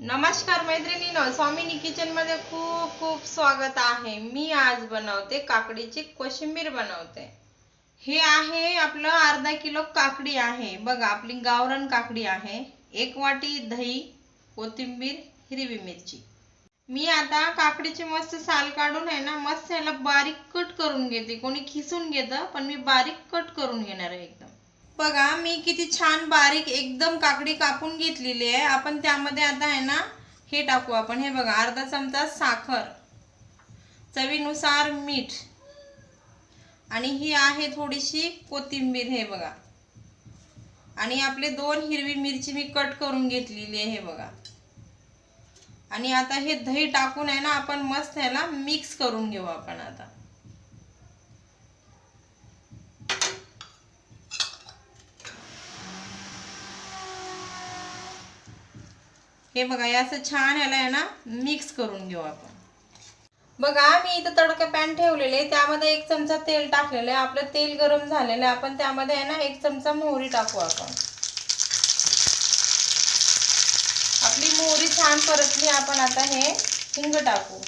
नमस्कार मैत्रिणीनो स्वामिनी किचनमध्ये खूप खूप स्वागत आहे. मी आज बनवते काकडीची कोशिंबीर बनवते. हे आहे आपलं अर्धा किलो काकडी आहे. बघा आपली गावरण काकडी आहे. एक वाटी दही कोथिंबीर हिरवी मिरची. मी आता काकडीची मस्त साल काढून आहे ना मस्त याला बारीक कट करून घेते. कोणी खिसून घेतं पण मी बारीक कट करून घेणार आहे. बघा मी किती छान बारीक एकदम काकडी कापून घेतलेली आहे. आपण त्यामध्ये आता आहे ना हे टाकू आपण. हे बघा अर्धा चमचा साखर चवीनुसार मीठ आणि ही आहे थोडीशी कोथिंबीर हे बघा. आणि आपले दोन हिरवी मिरची मी कट करून घेतलेली आहे हे बघा. आणि आता हे दही टाकून आहे ना आपण मस्त ह्याला मिक्स करून घेऊ आपण आता. हे बघा हे असं छान ह्याला आहे ना मिक्स करून घेऊ आपण. बघा मी इथं तडका पॅन ठेवलेले त्यामध्ये एक चमचा तेल टाकलेलं आहे. आपलं तेल गरम झालेलं आहे. आपण त्यामध्ये आहे ना एक चमचा मोहरी टाकू आपण. आपली मोहरी छान परतली आपण आता हे हिंग टाकू.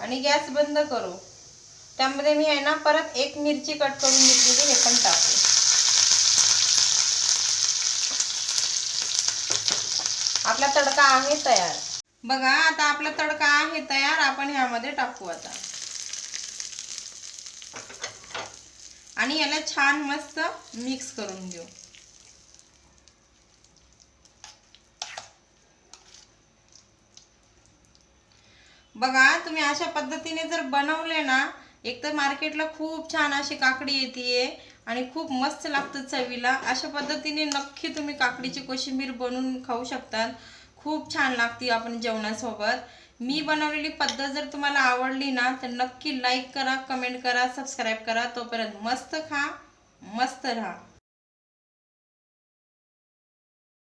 आणि गॅस बंद करू. त्यामध्ये मी आहे ना परत एक मिरची कट करून घेतलेली हे पण टाकू. आपला तडका आहे तयार. बघा आता आपला तडका आहे तयार. आपण ह्यामध्ये टाकू आता. आणि याला छान मस्त मिक्स करून घेऊ. बघा तुम्ही अशा पद्धतीने जर बनवले ना एक तर मार्केटला खूप छान अशी काकडी येते आणि खूप मस्त लागतं चवीला. अशा पद्धतीने नक्की तुम्ही काकडीची कोशिंबीर बनवून खाऊ शकतात खूप छान लागते आपण जेवणासोबत. मी बनवलेली पद्धत जर तुम्हाला आवडली ना तर नक्की लाईक करा कमेंट करा सबस्क्राईब करा. तोपर्यंत मस्त खा मस्त राहा.